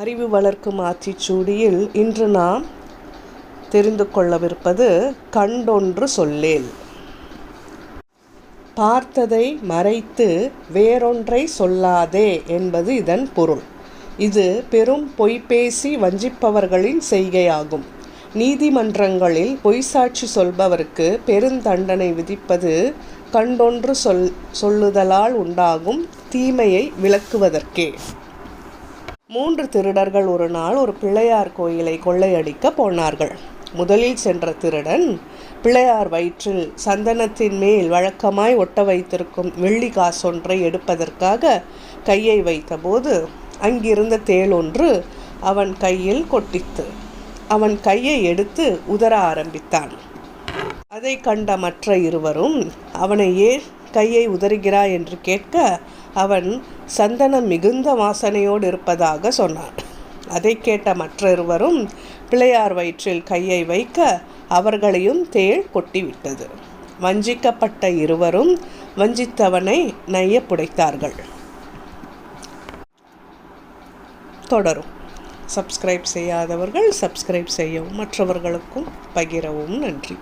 அறிவு வளர்க்கும் ஆத்திச்சூடியில் இன்று நாம் தெரிந்து கொள்ளவிருப்பது கண்டொன்று சொல்லேல். பார்த்ததை மறைத்து வேறொன்றை சொல்லாதே என்பது இதன் பொருள். இது பெரும் பொய்பேசி வஞ்சிப்பவர்களின் செய்கையாகும். நீதிமன்றங்களில் பொய்சாட்சி சொல்பவருக்கு பெருந்தண்டனை விதிப்பது கண்டொன்று சொல் சொல்லுதலால் உண்டாகும் தீமையை விளக்குவதற்கே. மூன்று திருடர்கள் ஒரு நாள் ஒரு பிள்ளையார் கோயிலை கொள்ளையடிக்க போனார்கள். முதலில் சென்ற திருடன் பிள்ளையார் வயிற்றில் சந்தனத்தின் மேல் வழக்கமாய் ஒட்ட வைத்திருக்கும் வெள்ளி காசொன்றை எடுப்பதற்காக கையை வைத்தபோது அங்கிருந்த தேள் ஒன்று அவன் கையில் கொட்டித்து அவன் கையை எடுத்து உதற ஆரம்பித்தான். அதை கண்ட மற்ற இருவரும் அவனை ஏன் கையை உதறுகிறாய் என்று கேட்க அவன் சந்தனம் மிகுந்த வாசனையோடு இருப்பதாக சொன்னான். அதை கேட்ட மற்ற இருவரும் பிள்ளையார் வயிற்றில் கையை வைக்க அவர்களையும் தேள் கொட்டிவிட்டது. வஞ்சிக்கப்பட்ட இருவரும் வஞ்சித்தவனை நைய புடைத்தார்கள். தொடரும். சப்ஸ்கிரைப் செய்யாதவர்கள் சப்ஸ்கிரைப் செய்யவும் மற்றவர்களுக்கும் பகிரவும். நன்றி.